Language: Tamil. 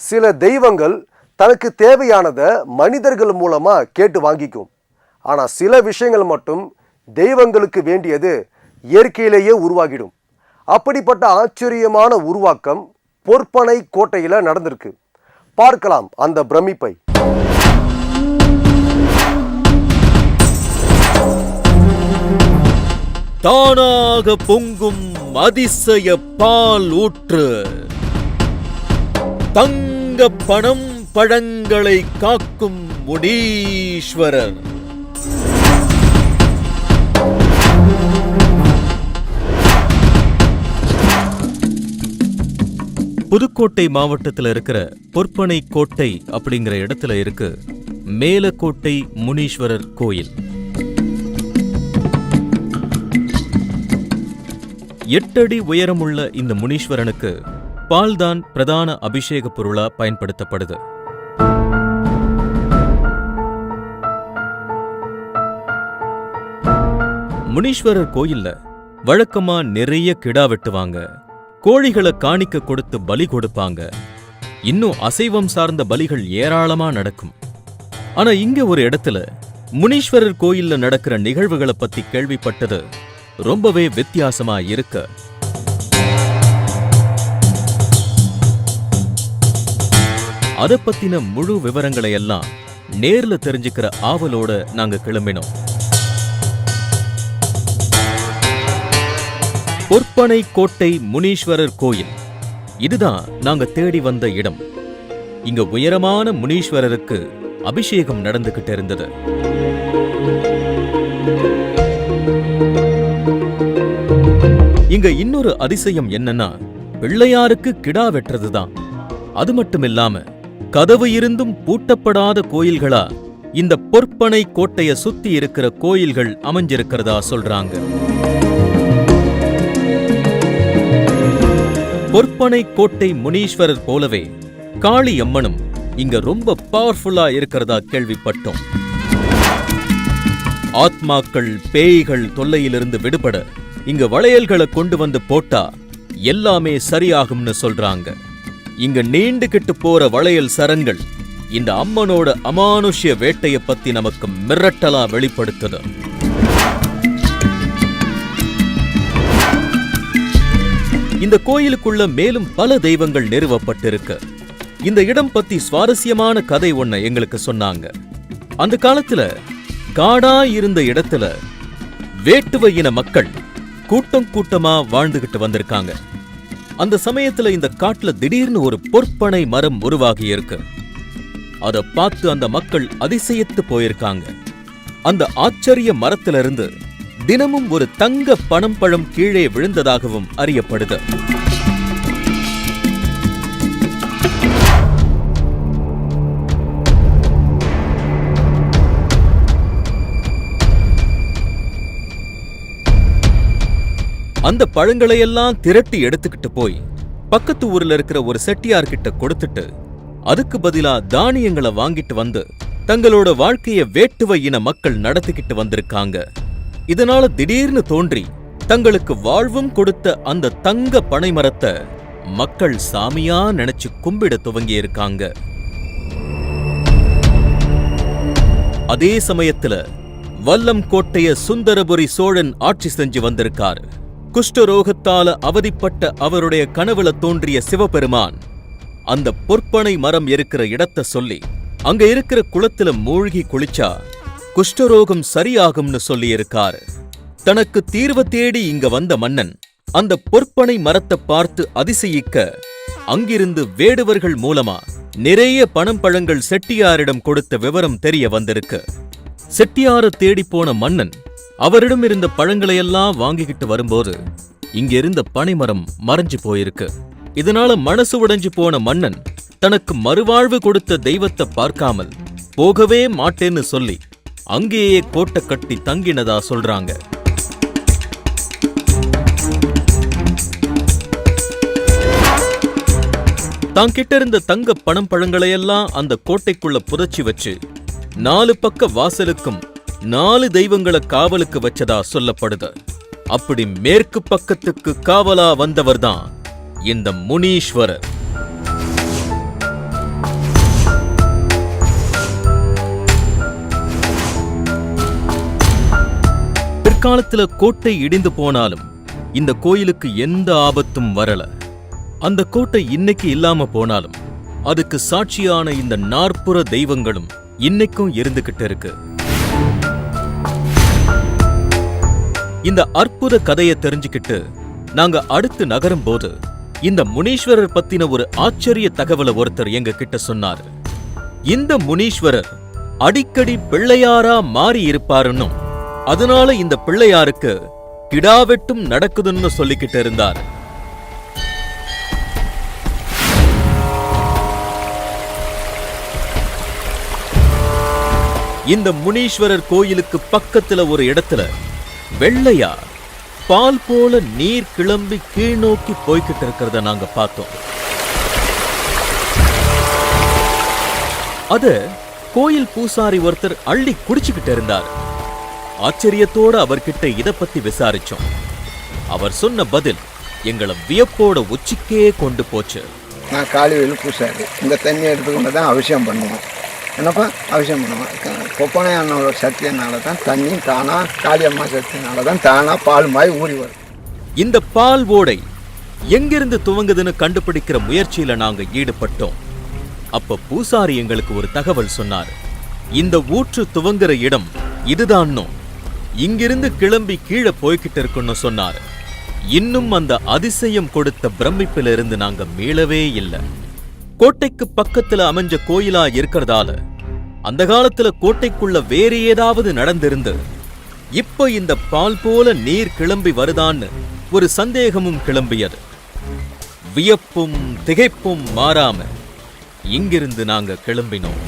சில தெய்வங்கள் தனக்கு தேவையானதை மனிதர்கள் மூலமா கேட்டு வாங்கிக்கும். ஆனா சில விஷயங்கள் மட்டும் தெய்வங்களுக்கு வேண்டியது இயற்கையிலேயே உருவாகிடும். அப்படிப்பட்ட ஆச்சரியமான உருவாக்கம் பொற்பனை கோட்டையில நடந்திருக்கு. பார்க்கலாம் அந்த பிரமிப்பை. தானாக பொங்கும் அதிசய பால் ஊற்று. தங்க பணம் பழங்களை காக்கும் முனீஸ்வரர். புதுக்கோட்டை மாவட்டத்தில் இருக்கிற பொற்பனை கோட்டை அப்படிங்கிற இடத்துல இருக்கு மேலக்கோட்டை முனீஸ்வரர் கோயில். எட்டடி உயரமுள்ள இந்த முனீஸ்வரனுக்கு பால்தான் பிரதான அபிஷேக பொருளா பயன்படுத்தப்படுது. முனீஸ்வரர் கோயில்ல வழக்கமா நிறைய கிடா வெட்டுவாங்க. கோழிகளை காணிக்க கொடுத்து பலி கொடுப்பாங்க. இன்னும் அசைவம் சார்ந்த பலிகள் ஏராளமா நடக்கும். ஆனா இங்க ஒரு இடத்துல முனீஸ்வரர் கோயில்ல நடக்கிற நிகழ்வுகளை பத்தி கேள்விப்பட்டது ரொம்பவே வித்தியாசமா இருக்கு. அதை பத்தின முழு விவரங்களை எல்லாம் நேர்ல தெரிஞ்சுக்கிற ஆவலோட நாங்க கிளம்பினோம். பொற்பனை கோட்டை முனீஸ்வரர் கோயில். இதுதான் நாங்க தேடி வந்த இடம். இங்க உயரமான முனீஸ்வரருக்கு அபிஷேகம் நடந்துகிட்டு இருந்தது. இங்க இன்னொரு அதிசயம் என்னன்னா பிள்ளையாருக்கு கிடா வெட்டுறதுதான். அது மட்டும் இல்லாம கதவு இருந்தும் பூட்டப்படாத கோயில்களா? இந்த பொற்பனை கோட்டைய சுத்தி இருக்கிற கோயில்கள் அமைஞ்சிருக்கிறதா சொல்றாங்க. பொற்பனை கோட்டை முனீஸ்வரர் போலவே காளி அம்மனும் இங்க ரொம்ப பவர்ஃபுல்லா இருக்கிறதா கேள்விப்பட்டோம். ஆத்மாக்கள் பேய்கள் தொல்லையிலிருந்து விடுபட இங்க வளையல்களை கொண்டு வந்து போட்டா எல்லாமே சரியாகும்னு சொல்றாங்க. இங்க நீண்டுகிட்டு போற வளையல் சரங்கள் இந்த அம்மனோட அமானுஷ்ய வேட்டைய பத்தி நமக்கு மிரட்டலா வெளிப்படுத்துது. இந்த கோயிலுக்குள்ள மேலும் பல தெய்வங்கள் நிறுவப்பட்டிருக்கு. இந்த இடம் பத்தி சுவாரஸ்யமான கதை ஒன்ன எங்களுக்கு சொன்னாங்க. அந்த காலத்துல காடா இருந்த இடத்துல வேட்டுவ இன மக்கள் கூட்டம் கூட்டமா வாழ்ந்துகிட்டு வந்திருக்காங்க. அந்த சமயத்துல இந்த காட்டுல திடீர்னு ஒரு பொற்பனை மரம் உருவாகி இருக்கு அத பார்த்து அந்த மக்கள் அதிசயத்து போயிருக்காங்க. அந்த ஆச்சரிய மரத்திலிருந்து தினமும் ஒரு தங்க பணம் பழம் கீழே விழுந்ததாகவும் அறியப்படுது. அந்த பழங்களையெல்லாம் திரட்டி எடுத்துக்கிட்டு போய் பக்கத்து ஊர்ல இருக்கிற ஒரு செட்டியார் கிட்ட கொடுத்துட்டு அதுக்கு பதிலா தானியங்களை வாங்கிட்டு வந்து தங்களோட வாழ்க்கைய வேட்டுவ இன மக்கள் நடத்திக்கிட்டு வந்திருக்காங்க. இதனால திடீர்னு தோன்றி தங்களுக்கு வாழ்வும் கொடுத்த அந்த தங்க பனை மரத்தை மக்கள் சாமியா நினைச்சு கும்பிட துவங்கி இருக்காங்க அதே சமயத்துல வல்லம் கோட்டைய சுந்தரபுரி சோழன் ஆட்சி செஞ்சு வந்திருக்காரு. குஷ்டரோகத்தால அவதிப்பட்ட அவருடைய கனவுல தோன்றிய சிவபெருமான் அந்த பொற்பனை மரம் இருக்கிற இடத்த சொல்லி அங்க இருக்கிற குளத்துல மூழ்கி குளிச்சா குஷ்டரோகம் சரியாகும்னு சொல்லியிருக்காரு. தனக்கு தீர்வு தேடி இங்க வந்த மன்னன் அந்த பொற்பனை மரத்தை பார்த்து அதிசயிக்க அங்கிருந்து வேடுவர்கள் மூலமா நிறைய பணம் பழங்கள் செட்டியாரிடம் கொடுத்த விவரம் தெரிய வந்திருக்கு. செட்டியார தேடி போன மன்னன் அவரிடம் இருந்த பழங்களையெல்லாம் வாங்கிக்கிட்டு வரும்போது இங்க இருந்த பனைமரம் மறைஞ்சு போயிருக்கு. இதனால மனசு உடைஞ்சு போன மன்னன் தனக்கு மறுவாழ்வு கொடுத்த தெய்வத்தை பார்க்காமல் போகவே மாட்டேன்னு சொல்லி அங்கேயே கோட்டை கட்டி தங்கினதா சொல்றாங்க. தான் கிட்ட இருந்த தங்க பணம் பழங்களையெல்லாம் அந்த கோட்டைக்குள்ள புதைச்சி வச்சு நாலு பக்க வாசலுக்கும் நாலு தெய்வங்களை காவலுக்கு வச்சதா சொல்லப்படுது. அப்படி மேற்கு பக்கத்துக்கு காவலா வந்தவர் தான் இந்த முனீஸ்வரர். பிற்காலத்துல கோட்டை இடிந்து போனாலும் இந்த கோயிலுக்கு எந்த ஆபத்தும் வரல. அந்த கோட்டை இன்னைக்கு இல்லாம போனாலும் அதுக்கு சாட்சியான இந்த நாற்புற தெய்வங்களும் இன்னைக்கும் இருந்துகிட்டு இருக்கு. இந்த அற்புத கதையை தெரிஞ்சுக்கிட்டு நாங்க அடுத்து நகரும் போது இந்த முனீஸ்வரர் பத்தின ஒரு ஆச்சரிய தகவலை ஒருத்தர் எங்க கிட்ட சொன்னாரு. இந்த முனீஸ்வரர் அடிக்கடி பிள்ளையாரா மாறி இருப்பாருன்னும் அதனால இந்த பிள்ளையாருக்கு கிடாவெட்டும் நடக்குதுன்னு சொல்லிக்கிட்டு இருந்தார். இந்த முனீஸ்வரர் கோயிலுக்கு பக்கத்துல ஒரு இடத்துல வெள்ளையா பால் போல நீர் கிளம்பி கீழ் நோக்கி போய்கிட்டு இருக்கிறத நாங்க பார்த்தோம். அத கோயில் பூசாரி ஒருத்தர் அள்ளி குடிச்சுக்கிட்டு இருந்தார். ஆச்சரியத்தோட அவர்கிட்ட இதை பத்தி விசாரிச்சோம். அவர் சொன்ன பதில் எங்களை வியப்போட உச்சிக்கே கொண்டு போச்சு. நான் காலையில் பூசாரி. இந்த தண்ணி எடுத்துக்கொண்டு தான் அவசியம் பண்ணுவோம். என்னப்பா? அபிஷேகம் பண்ணுவான் கொப்பனை அண்ணனோட சக்தியினால தான் தண்ணி தானாக காளியம்மா சக்தியினால தான் தானாக பால் மாதிரி ஊறி வரும். இந்த பால் ஓடை எங்கிருந்து துவங்குதுன்னு கண்டுபிடிக்கிற முயற்சியில நாங்க ஈடுபட்டோம். அப்ப பூசாரி எங்களுக்கு ஒரு தகவல் சொன்னார். இந்த ஊற்று துவங்குற இடம் இதுதான்னோ. இங்கிருந்து கிளம்பி கீழே போய்கிட்டு இருக்குன்னு சொன்னார். இன்னும் அந்த அதிசயம் கொடுத்த பிரமிப்பிலிருந்து நாங்க மீளவே இல்லை. கோட்டைக்கு பக்கத்துல அமைஞ்ச கோயிலா இருக்கிறதால அந்த காலத்துல கோட்டைக்குள்ள வேற ஏதாவது நடந்திருந்து இப்ப இந்த பால் போல நீர் கிளம்பி வருதான்னு ஒரு சந்தேகமும் கிளம்பியது. வியப்பும் திகைப்பும் மாறாம இங்கிருந்து நாங்க கிளம்பினோம்.